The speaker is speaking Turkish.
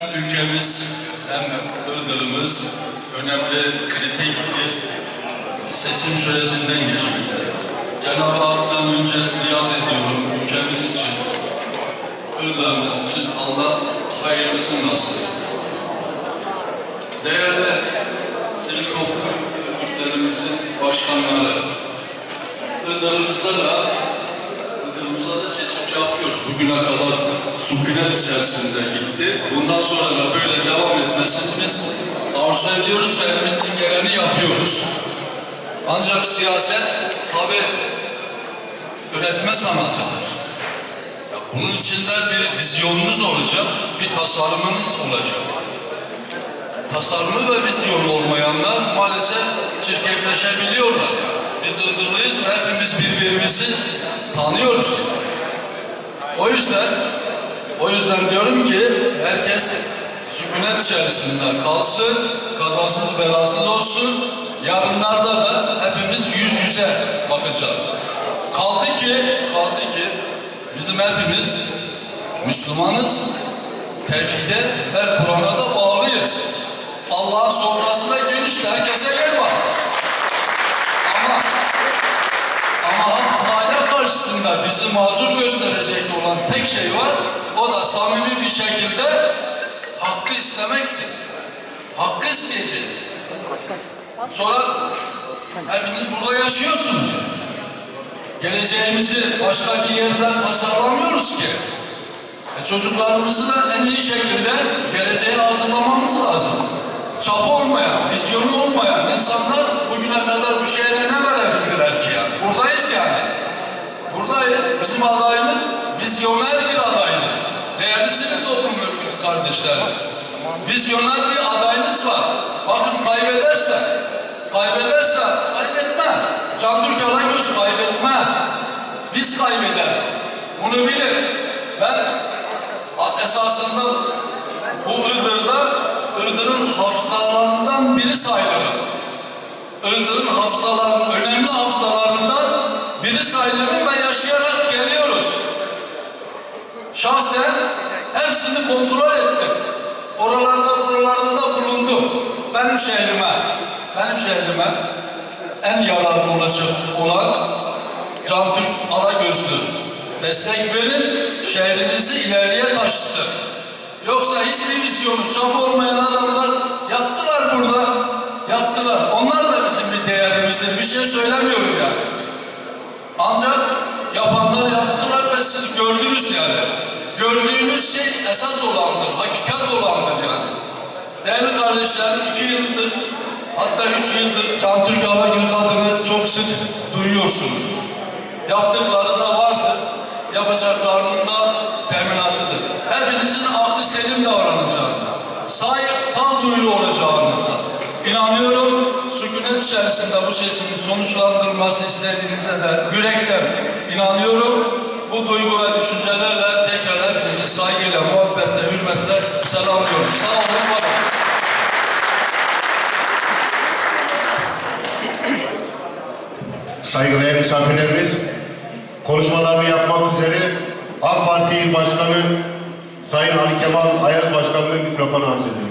Ülkemiz hem Iğdır'ımız önemli kritik bir seçim süresinden geçmekte. Cenab-ı Hak'tan önce niyaz ediyorum ülkemiz için, Iğdır'ımız için Allah hayırlısını nasip. Değerli sivil toplum örgütlerimizin başkanları, Iğdır'ımızda da da seçim yapıyoruz. Bugüne kadar sükunet içerisinde gitti. Bundan sonra da böyle devam etmesini biz arzu ediyoruz ve elimizden geleni yapıyoruz. Ancak siyaset tabi üretme sanatıdır. Ya bunun içinde bir vizyonunuz olacak, bir tasarımınız olacak. Tasarımı ve vizyonu olmayanlar maalesef çirkefleşebiliyorlar yani. Biz Iğdırlıyız ve hepimiz birbirimizi tanıyoruz. O yüzden o yüzden diyorum ki herkes sükunet içerisinde kalsın, kazasız belasız olsun. Yarınlarda da hepimiz yüz yüze bakacağız. Kaldı ki, kaldı ki bizim hepimiz Müslümanız, tevhide ve Kur'an'a da bağlıyız. Allah'ın sofrasında karşısında bizi mazur gösterecek olan tek şey var. O da samimi bir şekilde hakkı istemektir. Hakkı isteyeceğiz. Sonra hepiniz burada yaşıyorsunuz. Geleceğimizi başka bir yerden tasarlamıyoruz ki. E çocuklarımızı da en iyi şekilde geleceğe hazırlamamız lazım. Çap olmayan, vizyonu olmayan insanlar bugüne kadar bu şehre ne verebildiler ki ya? Buradayız yani. Buradayız. Bizim adayımız vizyoner bir adaydı. Değerlisiniz örgütü kardeşlerim. Vizyoner bir adayınız var. Bakın kaybederse, kaybederse kaybetmez. Can Türk Aragöz kaybetmez. Biz kaybederiz. Bunu bilin. Ben esasında bu Iğdır'da Iğdır'ın hafızalarından biri sayılırım. Iğdır'ın hafızalarının, önemli hafızalarından Şahsen hepsini kontrol ettim. Oralarda buralarda da bulundum. Benim şehrime, benim şehrime en yararlı olacak olan Can Türk Alagöz'dür. Destek verin, şehrinizi ileriye taşısın. Yoksa hiçbir vizyonu, çaba olmayan adamlar yaptılar burada. Yaptılar. Onlar da bizim bir değerimizdir. Bir şey söylemiyorum yani. Ancak yapanlar yaptılar ve siz gördünüz. Gördüğünüz şey esas olandır, hakikat olandır yani. Değerli kardeşlerim, iki yıldır, hatta üç yıldır Can Türk Alagöz adını çok sık duyuyorsunuz. Yaptıkları da vardır, yapacaklarının da teminatıdır. Hepinizin aklı selim davranacağını, sağ, sağduyulu olacağınıza inanıyorum. Sükunet içerisinde bu seçimin sonuçlandırılması istediğinize de yürekten inanıyorum. Bu duygu ve düşüncelerle saygıyla, muhabbetle, hürmetle selamlıyorum. Sağ olun, var olun. Saygıdeğer misafirlerimiz, konuşmalarını yapmak üzere AK Parti İl Başkanı Sayın Ali Kemal Ayaz Başkanı'nın mikrofonu arz ediyor.